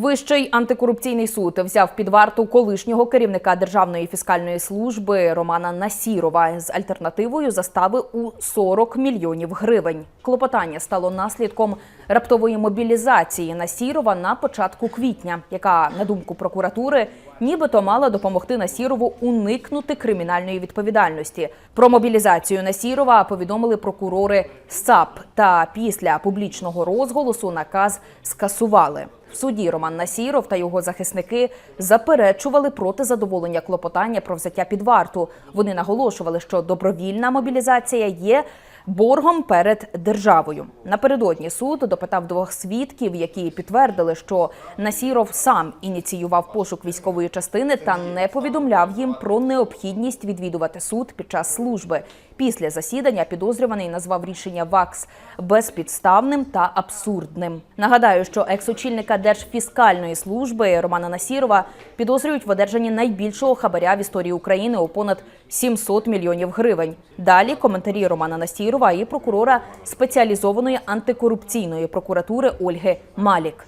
Вищий антикорупційний суд взяв під варту колишнього керівника Державної фіскальної служби Романа Насірова з альтернативою застави у 40 мільйонів гривень. Клопотання стало наслідком раптової мобілізації Насірова на початку квітня, яка, на думку прокуратури, нібито мала допомогти Насірову уникнути кримінальної відповідальності. Про мобілізацію Насірова повідомили прокурори САП. Та після публічного розголосу наказ скасували. В суді Роман Насіров та його захисники заперечували проти задоволення клопотання про взяття під варту. Вони наголошували, що добровільна мобілізація є боргом перед державою. Напередодні суд допитав двох свідків, які підтвердили, що Насіров сам ініціював пошук військової частини та не повідомляв їм про необхідність відвідувати суд під час служби. Після засідання підозрюваний назвав рішення ВАКС безпідставним та абсурдним. Нагадаю, що екс-очільника Держфіскальної служби Романа Насірова підозрюють в одержанні найбільшого хабаря в історії України у понад 700 мільйонів гривень. Далі коментарі Романа Насірова і прокурора спеціалізованої антикорупційної прокуратури Ольги Малік.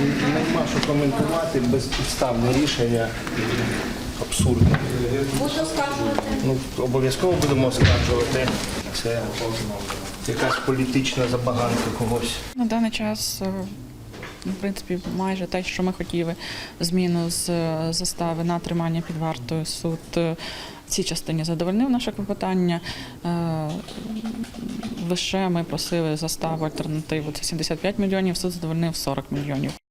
Нема що коментувати безпідставне рішення. Абсурдно. Буду скаржувати. Ну, обов'язково будемо оскаржувати. Це якась політична забаганка когось. На даний час, е, в принципі, майже те, що ми хотіли, зміну з е, застави на тримання під вартою суд е, цій частині задовольнив наше клопотання. Е, Лише ми просили заставу альтернативу це 75 мільйонів, суд задовольнив 40 мільйонів.